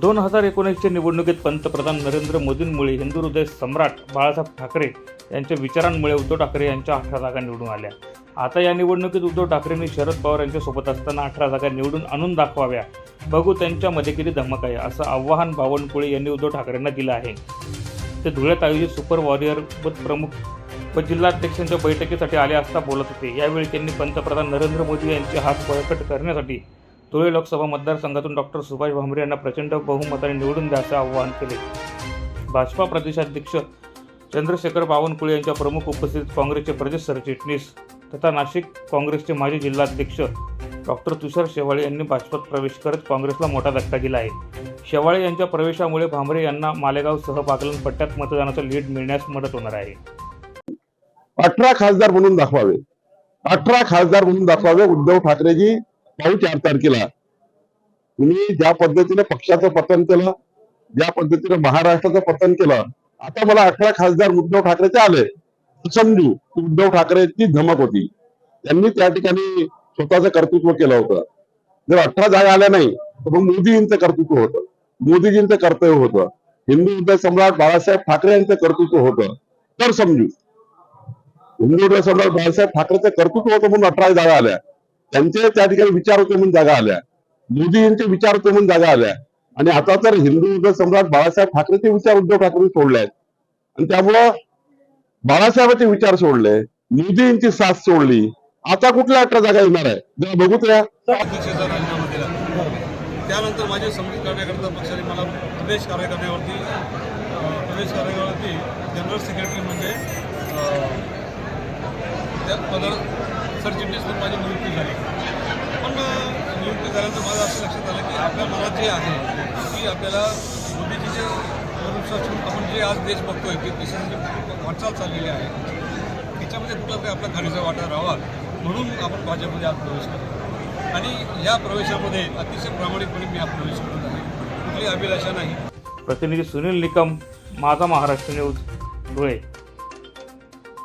दोन हजार एकोणीसच्या निवडणुकीत पंतप्रधान नरेंद्र मोदींमुळे हिंदू हृदय सम्राट बाळासाहेब ठाकरे यांच्या विचारांमुळे उद्धव ठाकरे यांच्या अठरा जागा निवडून आल्या. आता या निवडणुकीत उद्धव ठाकरेंनी शरद पवार यांच्यासोबत असताना अठरा जागा निवडून आणून दाखवाव्या. बघू त्यांच्यामध्ये किती धमक आहे असं आव्हान बावनकुळे यांनी उद्धव ठाकरेंना दिलं आहे. ते धुळ्यात आयोजित सुपर वॉरियर व प्रमुख व जिल्हाध्यक्षांच्या बैठकीसाठी आले असता बोलत होते. यावेळी त्यांनी पंतप्रधान नरेंद्र मोदी यांचे हात बळकट करण्यासाठी धुळे लोकसभा मतदारसंघातून डॉक्टर सुभाष भामरे यांना प्रचंड बहुमताने निवडून द्यायचे आवाहन केले. भाजपा प्रदेशाध्यक्ष चंद्रशेखर बावनकुळे यांच्या प्रमुख उपस्थितीत काँग्रेसचे प्रदेश सरचिटणीस तथा नाशिक काँग्रेसचे माजी जिल्हाध्यक्ष डॉक्टर तुषार शेवाळे यांनी भाजपात प्रवेश करत काँग्रेसला मोठा धक्का दिला आहे. शेवाळे यांच्या प्रवेशामुळे भामरे यांना मालेगावसह बागलन पट्ट्यात मतदानाचं लीड मिळण्यास मदत होणार आहे. अठरा खासदार म्हणून दाखवावे. अठरा खासदार म्हणून दाखवावे उद्धव ठाकरेजी पाहू चार तारखेला. तुम्ही ज्या पद्धतीने पक्षाचं पतन केलं ज्या पद्धतीने महाराष्ट्राचं पतन केलं आता मला अठरा खासदार उद्धव ठाकरेचे आले. समजू उद्धव ठाकरेची धमक होती. त्यांनी त्या ठिकाणी स्वतःचं कर्तृत्व केलं होतं. जर अठरा जागा आल्या नाही तर मग मोदीजींचं कर्तृत्व होतं. मोदीजींचं कर्तव्य होतं. हिंदू हृदय सम्राट बाळासाहेब ठाकरे यांचं कर्तृत्व होतं. तर समजू. हिंदू हृदय सम्राट बाळासाहेब ठाकरेचं कर्तृत्व होतं म्हणून अठरा जागा आल्या. त्यांचे त्या ठिकाणी विचार होते म्हणून जागा आल्या. मोदीजींचे विचार होते म्हणून जागा आल्या. आणि आता तर हिंदू हृदय सम्राट बाळासाहेब ठाकरेचे विचार उद्धव ठाकरे सोडले आहेत. आणि त्यामुळं बाळासाहेबांचे विचार सोडले मोदींची साथ सोडली. आता कुठल्या अठरा जागा येणार आहे? जरा बघू त्या राजीनामा दिला त्यानंतर माझे संगीत कार्यकर्ता पक्षाने मला प्रदेश कार्यकारिणीवरती प्रदेश कार्यकारिणीवरती जनरल सेक्रेटरी म्हणजे त्या पदावर सरचिटणीस म्हणून माझी नियुक्ती झाली. पण नियुक्ती झाल्यानंतर माझं असं लक्षात आलं की आपल्या मनात जे आहे की आपल्याला मोदीजीचे वरून आपण जे आज देश बघतोय की देशाची वाटचाल चाललेली आहे त्याच्यामध्ये कुठला काही आपला खारीचा वाटा राहावा म्हणून आपण भाजपमध्ये आज प्रवेश करतो आणि या प्रवेशामध्ये अतिशय प्रामाणिकपणे मी हा प्रवेश करत आहे. कुठली अभिलाषा नाही. प्रतिनिधी सुनील निकम माझा महाराष्ट्र न्यूज धुळे.